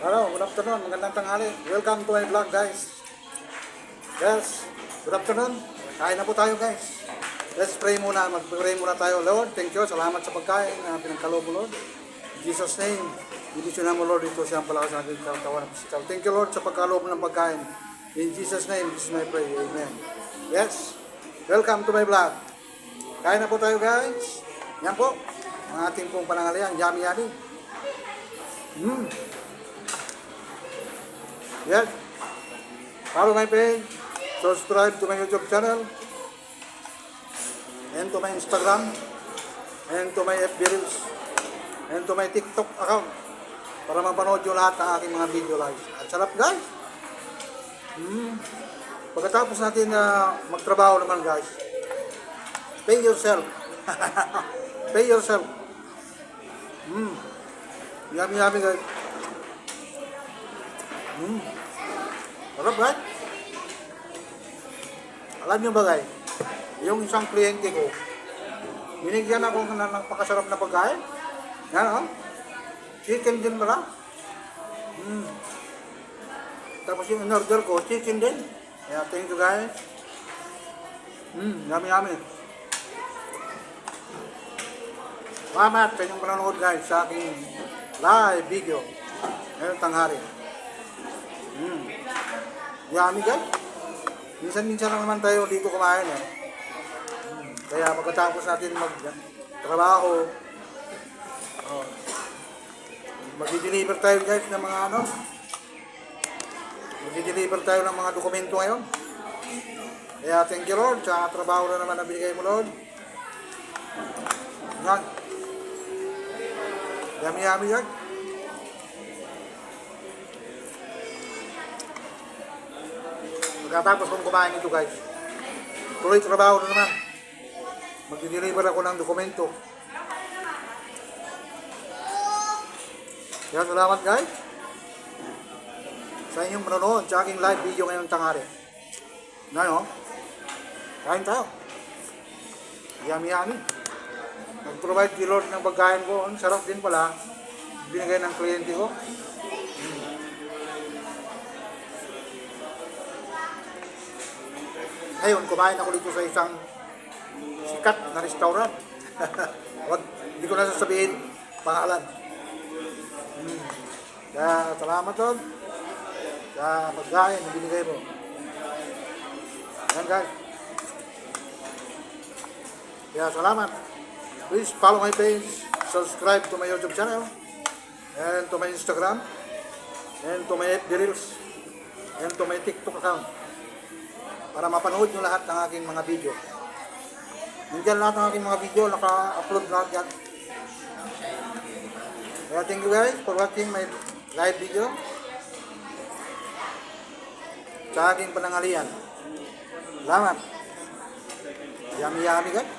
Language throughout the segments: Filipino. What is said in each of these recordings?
Hello, good afternoon. Magandang tanghali. Welcome to my vlog, guys. Yes, good afternoon. Kain na po tayo, guys. Let's pray muna. Mag-pray muna tayo. Lord, thank you. Salamat sa pagkain na pinagkaloob mo, Lord. In Jesus' name, ibigyan mo, Lord, ito siyang palakas ng ating katawan ng physical. Thank you, Lord, sa pagkaloob ng pagkain. In Jesus' name, this is my prayer. Amen. Yes, welcome to my vlog. Kain na po tayo, guys. Yan po, ang ating pong panangalian. Yummy, yummy. Mm. Yes. Follow my page. Subscribe to my YouTube channel. And to my Instagram. And to my FB Reels. And to my TikTok account. Para mapanood nyo lahat ng aking mga video live. At sarap guys. Mm. Pagkatapos natin na magtrabaho naman guys. Pay yourself. Pay yourself. Mm. Yummy yummy guys. Mm. Sarap, right? Alam nyo ba, guys? Yung isang kliyente ko, binigyan ako ng napakasarap na pagkain. Yan, oh. Chicken din pala. Mm. Tapos yung in-order ko, chicken din. Kaya thank you, guys. Mm, yummy, yummy. Salamat sa inyong panonood, guys, sa aking live video. Ngayong tanghari. Mm. Yummy guys. Minsan-minsan lang naman tayo dito kumain eh. Kaya pagkatapos natin mag-trabaho, oh, mag-deliver tayo guys ng mga ano, mag-deliver tayo ng mga dokumento ngayon. Kaya thank you Lord sa trabaho na naman na binigay mo Lord. Yan. Yummy-yummy yan. Pagkatapos kong kumain ito guys, tuloy trabaho na naman. Mag-deliver ako ng dokumento. Yan, salamat guys. Sa inyong manonood sa aking live video ngayong tanghari. Na no? Kain tayo. Yummy yummy. Nag-provide si Lord ng pagkain ko. Ang sarap din pala. Binigay ng kliyente ko. Ngayon, kumain ako dito sa isang sikat na restaurant. Wag, hindi ko na sasabihin pangalan. Hmm. Kaya salamat doon sa pagkain na binigay mo. Yan guys. Kaya salamat. Please follow my page, subscribe to my YouTube channel, and to my Instagram, and to my FB Reels, and to my TikTok account para mapanood nyo lahat ng aking mga video. Nandiyan lahat ng aking mga video, naka-upload lahat yan. Kaya thank you guys for watching my live video sa aking panangalian. Salamat. Yummy yummy guys.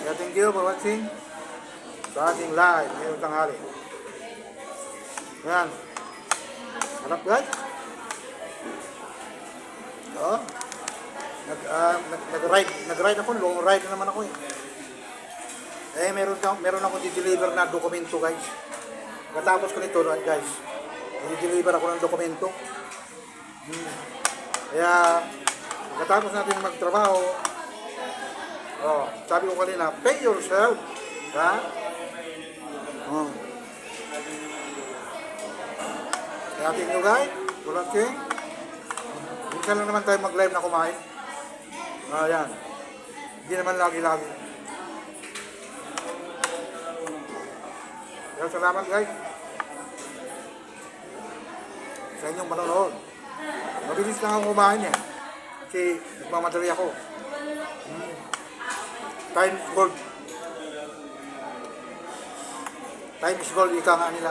Kaya thank you for watching sa live ngayong tanghali. Yan. Harap guys. Oo. Nag, ah, nag, nag-ride, nag-ride ako, long ride na naman ako eh. Eh, meron, ka, meron ako di-deliver na dokumento guys. Katapos ko nito guys, di-deliver ako ng dokumento. Hmm. Kaya, katapos natin magtrabaho, oh, sabi ko kanina, pay yourself. Ha? Oh. Atin nyo guys, tulad kayo. Minsan lang naman tayo mag-live na kumain. Ah, yan. Hindi naman lagi-lagi. Kaya salamat guys. Sa inyong manonood. Mabilis lang ako kumain eh. Kasi nagmamadali ako. Hmm. Time is gold. Time is gold, ika nga nila.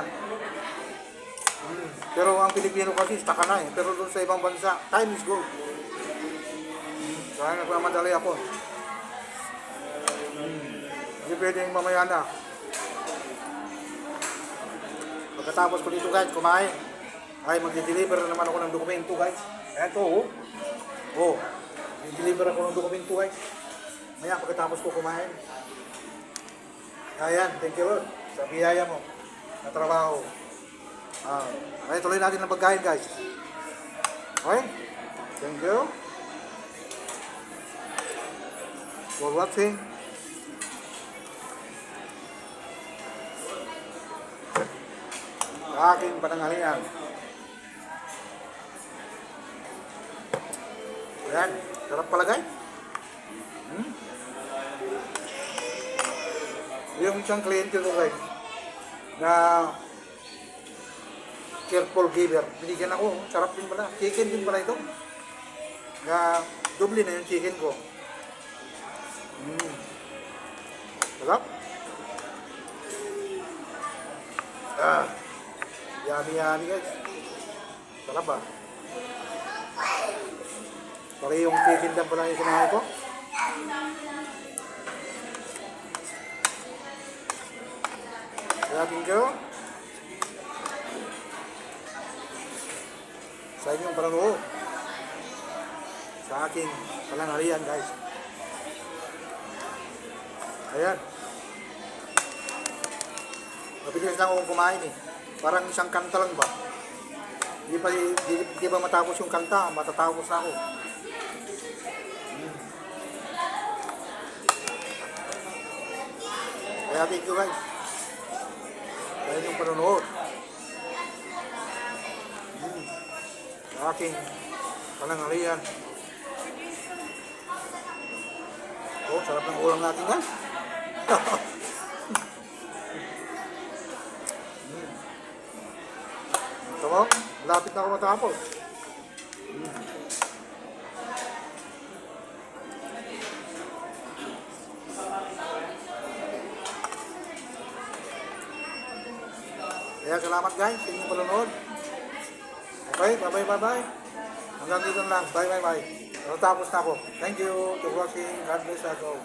Pero ang Pilipino kasi staka na eh. Pero doon sa ibang bansa, time is gold. Kaya nagmamadali ako. Hindi pwedeng mamaya na. Pagkatapos ko dito guys, kumain. Ay, magde-deliver na naman ako ng dokumento guys. Eto oh. Oh. Mag-deliver ako ng dokumento guys. Maya pagkatapos ko kumain. Ayan, thank you Lord sa biyaya mo na trabaho. Ah, okay, tuloy natin ang pagkain guys. Okay? Thank you for watching. Aking pananghalian. Ayan, sarap pala guys. Hmm? Yung isang kliyente ko guys, na careful giver, binigyan ako, sarap din pala. Chicken din pala ito. Na doble na yung chicken ko. Mm. Sarap. Ah. Yummy yummy guys. Sarap ah. Pare yung chicken din pala yung kumain ko. Kaya thank Sa inyong panonood. Sa aking pananghalian guys. Ayan. Mabilis lang akong kumain eh. Parang isang kanta lang ba? Di pa, di, di ba matapos yung kanta, matatapos na ako. Mm. Kaya thank you guys. Sa inyong panonood. Aking pananghalian. Oh, sarap ng ulam natin guys. Ito mo, lapit na ako matapos. Kaya salamat guys sa inyong panonood. Okay, bye-bye, bye-bye. Hanggang dito lang. Bye, bye. Natapos na ako. Thank you for watching. God bless us all.